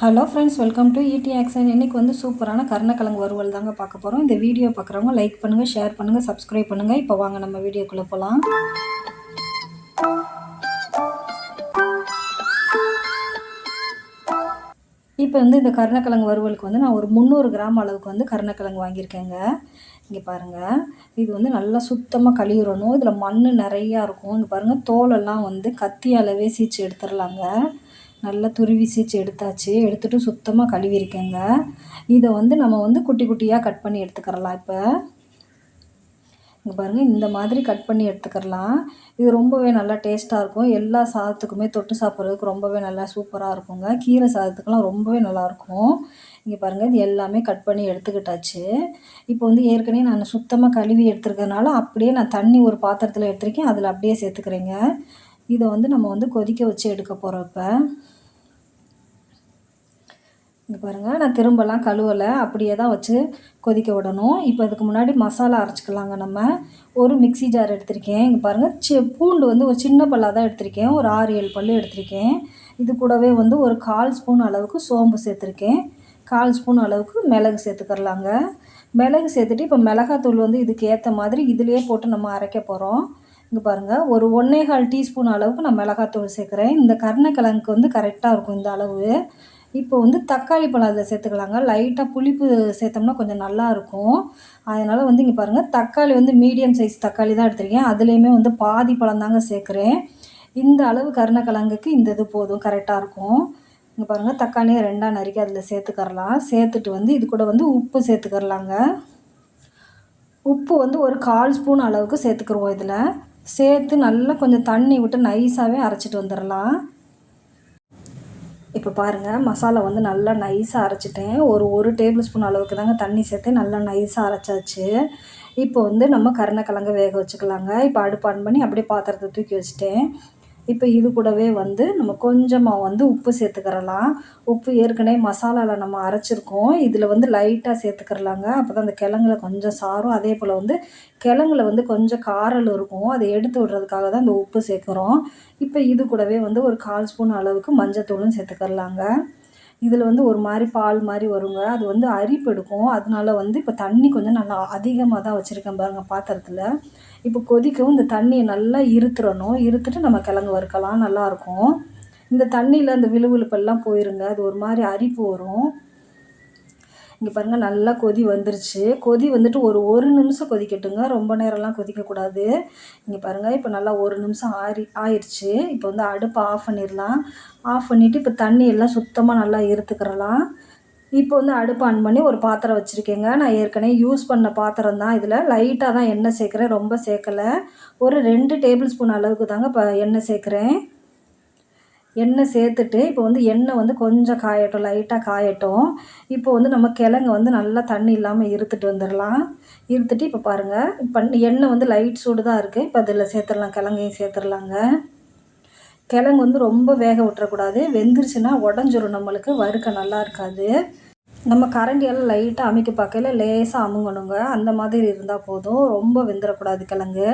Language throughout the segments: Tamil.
ஹலோ ஃப்ரெண்ட்ஸ் வெல்கம் டு இடி ஆக்ஷன் இன்றைக்கி வந்து சூப்பரான கருணக்கிழங்கு வறுவல் தாங்க பார்க்க போகிறோம் இந்த வீடியோ பார்க்குறவங்க லைக் பண்ணுங்கள் ஷேர் பண்ணுங்கள் சப்ஸ்கிரைப் பண்ணுங்கள் இப்போ வாங்க நம்ம வீடியோக்குள்ளே போகலாம் இப்போ வந்து இந்த கருணக்கிழங்கு வறுவலுக்கு வந்து நான் ஒரு முந்நூறு கிராம் அளவுக்கு வந்து கருணக்கிழங்கு வாங்கியிருக்கேங்க. இங்கே பாருங்கள் இது வந்து நல்லா சுத்தமாக கழுவிடணும். இதில் மண் நிறையா இருக்கும். இங்கே பாருங்கள் தோலெல்லாம் வந்து கத்தியாலவே சீச்சு எடுத்துடலாங்க. நல்லா துருவி சீச்சு எடுத்தாச்சு. எடுத்துகிட்டு சுத்தமாக கழுவிருக்கேங்க இதை வந்து நம்ம வந்து குட்டி குட்டியாக கட் பண்ணி எடுத்துக்கிறலாம் இப்போ. இங்கே பாருங்கள் இந்த மாதிரி கட் பண்ணி எடுத்துக்கிறலாம். இது ரொம்பவே நல்லா டேஸ்ட்டாக இருக்கும். எல்லா சாதத்துக்குமே தொட்டு சாப்பிட்றதுக்கு ரொம்பவே நல்லா சூப்பராக இருக்குங்க. கீரை சாதத்துக்கெலாம் ரொம்பவே நல்லாயிருக்கும் இங்கே பாருங்கள் இது எல்லாமே கட் பண்ணி எடுத்துக்கிட்டாச்சு. இப்போ வந்து ஏற்கனவே நான் சுத்தமாக கழுவி எடுத்துருக்கனால அப்படியே நான் தண்ணி ஒரு பாத்திரத்தில் எடுத்துருக்கேன். அதில் அப்படியே சேர்த்துக்கிறேங்க. இதை வந்து நம்ம வந்து கொதிக்க வச்சு எடுக்க போகிறப்ப இங்கே பாருங்கள் நான் திரும்பலாம் கழுவலை அப்படியே தான் வச்சு கொதிக்க விடணும். இப்போ அதுக்கு முன்னாடி மசாலா அரைச்சிக்கலாங்க நம்ம. ஒரு மிக்சி ஜார் எடுத்திருக்கேன். இங்கே பாருங்கள் சி பூண்டு வந்து ஒரு சின்ன பல்லாக தான் எடுத்திருக்கேன். ஒரு ஆறு ஏழு பல் எடுத்திருக்கேன். இது கூடவே வந்து ஒரு கால் ஸ்பூன் அளவுக்கு சோம்பு சேர்த்துருக்கேன். கால் ஸ்பூன் அளவுக்கு மிளகு சேர்த்துக்கிறலாங்க. மிளகு சேர்த்துட்டு இப்போ மிளகாத்தூள் வந்து இதுக்கு ஏற்ற மாதிரி இதிலே போட்டு நம்ம அரைக்க போகிறோம் இங்கே பாருங்கள் ஒரு ஒன்றே கால் டீஸ்பூன் அளவுக்கு நான் மிளகாத்தூள் சேர்க்குறேன். இந்த கருணக்கிழங்குக்கு வந்து கரெக்டாக இருக்கும் இந்த அளவு. இப்போ வந்து தக்காளி பழம் அதில் சேர்த்துக்கலாங்க. லைட்டாக புளிப்பு சேர்த்தோம்னா கொஞ்சம் நல்லாயிருக்கும் அதனால் வந்து இங்கே பாருங்கள் தக்காளி வந்து மீடியம் சைஸ் தக்காளி தான் எடுத்திருக்கேன். அதுலேயுமே வந்து பாதி பழம் தாங்க சேர்க்குறேன். இந்த அளவு கருணக்கிழங்குக்கு இந்த இது போதும் கரெக்டாக இருக்கும். இங்கே பாருங்கள் தக்காளியை ரெண்டாக நறுக்கி அதில் சேர்த்துக்கரலாம். சேர்த்துட்டு வந்து இது கூட வந்து உப்பு சேர்த்துக்கரலாங்க. உப்பு வந்து ஒரு கால் ஸ்பூன் அளவுக்கு சேர்த்துக்குருவோம் இதில். சேர்த்து நல்லா கொஞ்சம் தண்ணி விட்டு நைஸாகவே அரைச்சிட்டு வந்துடலாம். இப்போ பாருங்கள் மசாலா வந்து நல்லா நைஸாக அரைச்சிட்டேன். ஒரு ஒரு டேபிள் ஸ்பூன் அளவுக்கு தாங்க தண்ணி சேர்த்து நல்லா நைஸாக அரைச்சாச்சு. இப்போ வந்து நம்ம கருணக்கிழங்க வேக வச்சுக்கலாங்க. இப்போ அடுப்பு ஆன் பண்ணி அப்படியே பாத்திரத்தை தூக்கி வச்சுட்டேன். இப்போ இது கூடவே வந்து நம்ம கொஞ்சமாக வந்து உப்பு சேர்த்துக்கிறலாம். உப்பு ஏற்கனவே மசாலாவில் நம்ம அரைச்சிருக்கோம். இதில் வந்து லைட்டாக சேர்த்துக்கிறலாங்க. அப்போ தான் அந்த கிழங்குல கொஞ்சம் சாரும். அதே போல் வந்து கிழங்குல வந்து கொஞ்சம் காரல் இருக்கும். அதை எடுத்து விடுறதுக்காக தான் இந்த உப்பு சேர்க்குறோம். இப்போ இது கூடவே வந்து ஒரு கால் ஸ்பூன் அளவுக்கு மஞ்சத்தூளும் சேர்த்துக்கிறலாங்க. இதில் வந்து ஒரு மாதிரி பால் மாதிரி வருங்க. அது வந்து அரிப்பு எடுக்கும். அதனால வந்து இப்போ தண்ணி கொஞ்சம் நல்லா அதிகமாக தான் வச்சுருக்கேன் பாருங்கள் பாத்திரத்தில். இப்போ கொதிக்கவும் இந்த தண்ணியை நல்லா இருத்துறணும். இருத்துட்டு நம்ம கிழங்கு வறுக்கலாம். நல்லாயிருக்கும் இந்த தண்ணியில் அந்த விழுவிழுப்பெல்லாம் போயிருங்க. அது ஒரு மாதிரி அரிப்பு வரும். இங்கே பாருங்கள் நல்லா கொதி வந்துருச்சு. கொதி வந்துட்டு ஒரு ஒரு நிமிஷம் கொதிக்கட்டுங்க. ரொம்ப நேரம்லாம் கொதிக்கக்கூடாது. இங்கே பாருங்கள் இப்போ நல்லா ஒரு நிமிஷம் ஆறி ஆயிடுச்சு இப்போ வந்து அடுப்பை ஆஃப் பண்ணிடலாம். ஆஃப் பண்ணிவிட்டு இப்போ தண்ணி எல்லாம் சுத்தமாக நல்லா இருத்துக்கிறலாம் இப்போ வந்து அடுப்பு ஆன் பண்ணி ஒரு பாத்திரம் வச்சுருக்கேங்க. நான் ஏற்கனவே யூஸ் பண்ண பாத்திரம் தான் இதில். லைட்டாக தான் எண்ணெய் சேர்க்குறேன். ரொம்ப சேர்க்கலை. ஒரு ரெண்டு டேபிள் ஸ்பூன் அளவுக்கு தாங்க இப்போ எண்ணெய் சேர்க்குறேன். எண்ணெய் சேர்த்துட்டு இப்போ வந்து எண்ணெய் வந்து கொஞ்சம் காயட்டும் லைட்டாக காயட்டும். இப்போ வந்து நம்ம கிழங்கு வந்து நல்லா தண்ணி இல்லாமல் இருத்துட்டு வந்துடலாம் இருத்துட்டு இப்போ பாருங்கள் இப்போ எண்ணெய் வந்து லைட் சூடு தான் இருக்குது இப்போ அதில் சேர்த்துடலாம் கிழங்கையும் சேர்த்துடலாங்க கிழங்கு வந்து ரொம்ப வேக விட்டுறக்கூடாது. வெந்துருச்சுன்னா உடஞ்சிரும் நம்மளுக்கு வறுக்க நல்லா இருக்காது. நம்ம கரண்டியால் லைட்டாக அமைக்க பார்க்கல லேசாக அமுங்கணுங்க. அந்த மாதிரி இருந்தால் போதும். ரொம்ப வெந்துடக்கூடாது கிழங்கு.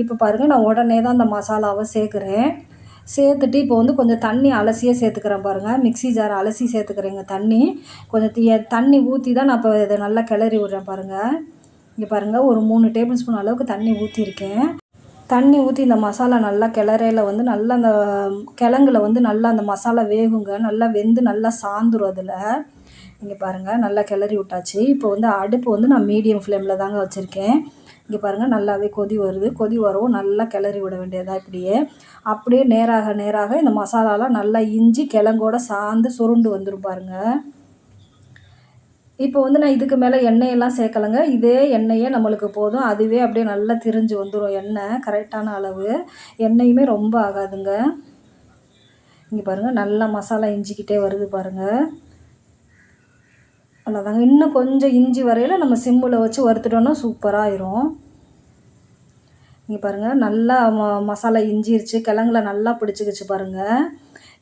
இப்போ பாருங்கள் நான் உடனே தான் அந்த மசாலாவை சேர்க்குறேன். சேர்த்துட்டு இப்போ வந்து கொஞ்சம் தண்ணி அலசியே சேர்த்துக்கிறேன் பாருங்கள் மிக்சி ஜார் அலசி சேர்த்துக்கிறேங்க தண்ணி. கொஞ்சம் தண்ணி ஊற்றி தான் நான் இப்போ இதை நல்லா கிளறி விட்றேன் பாருங்கள் இங்கே பாருங்கள் ஒரு மூணு டேபிள் ஸ்பூன் அளவுக்கு தண்ணி ஊற்றிருக்கேன் தண்ணி ஊற்றி இந்த மசாலா நல்லா கிளறையில் வந்து நல்லா அந்த கிழங்குல வந்து நல்லா அந்த மசாலா வேகுங்க. நல்லா வெந்து நல்லா சாந்துரும் அதில். இங்கே பாருங்கள் நல்லா கிளறி விட்டாச்சு. இப்போ வந்து அடுப்பு வந்து நான் மீடியம் ஃப்ளேமில் தாங்க வச்சுருக்கேன். இங்கே பாருங்கள் நல்லாவே கொதி வருது. கொதி வரவும் நல்லா கிளறி விட வேண்டியதாக இப்படியே. அப்படியே நேராக நேராக இந்த மசாலாலாம் நல்லா இஞ்சி கிழங்கோட சாந்து சுருண்டு வந்துடும் பாருங்கள் இப்போ வந்து நான் இதுக்கு மேலே எண்ணெயெல்லாம் சேர்க்கலைங்க. இதே எண்ணெயே நம்மளுக்கு போதும். அதுவே அப்படியே நல்லா திரிஞ்சு வந்துடும் எண்ணெய் கரெக்டான அளவு. எண்ணெயுமே ரொம்ப ஆகாதுங்க. இங்கே பாருங்கள் நல்லா மசாலா இஞ்சிக்கிட்டே வருது பாருங்கள் அவ்வளோதாங்க இன்னும் கொஞ்சம் இஞ்சி வரையில் நம்ம சிம்மில் வச்சு வறுத்துட்டோன்னா சூப்பராக நீங்கள் இங்கே பாருங்கள் நல்லா ம மசாலா இஞ்சிருச்சு கிழங்குல நல்லா பிடிச்சிக்கிச்சு பாருங்கள்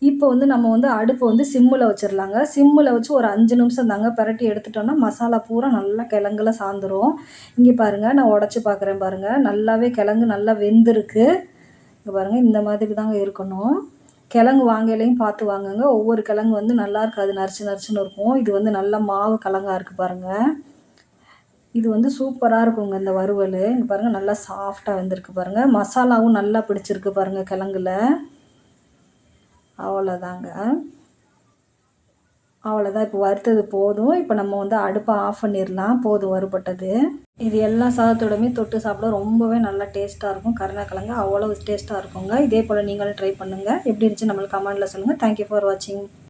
இப்போ வந்து நம்ம வந்து அடுப்பு வந்து சிம்மில் வச்சிடலாங்க சிம்மில் வச்சு ஒரு அஞ்சு நிமிஷம் தாங்க பரட்டி எடுத்துட்டோன்னா மசாலா பூரா நல்லா கிழங்குல சாந்துடும் இங்கே பாருங்கள் நான் உடச்சி பார்க்குறேன் பாருங்கள் நல்லாவே கிழங்கு நல்லா வெந்திருக்கு. இங்கே பாருங்கள் இந்த மாதிரி தாங்க இருக்கணும். கிழங்கு வாங்கையிலையும் பார்த்து வாங்குங்க. ஒவ்வொரு கிழங்கு வந்து நல்லா இருக்காது நரிச்சு நரிச்சுன்னு இருக்கும். இது வந்து நல்லா மாவு கிழங்கா இருக்குது பாருங்கள் இது வந்து சூப்பராக இருக்குங்க இந்த வறுவல். இங்கே பாருங்கள் நல்லா சாஃப்டாக வந்திருக்கு பாருங்கள் மசாலாவும் நல்லா பிடிச்சிருக்கு பாருங்கள் கிழங்குல. அவ்வளோதாங்க அவ்வளோதான் இப்போ வறுத்தது போதும். இப்போ நம்ம வந்து அடுப்பை ஆஃப் பண்ணிடலாம் போதும் வறுபட்டது. இது எல்லா சாதத்தோடமே தொட்டு சாப்பிட ரொம்பவே நல்லா டேஸ்ட்டாக இருக்கும். கருணக்கிழங்கு அவ்வளோ டேஸ்ட்டாக இருக்குங்க. இதே போல் நீங்களும் ட்ரை பண்ணுங்கள் எப்படி இருந்துச்சு நம்மளுக்கு கமெண்டில் சொல்லுங்கள் தேங்க்யூ ஃபார் வாட்சிங்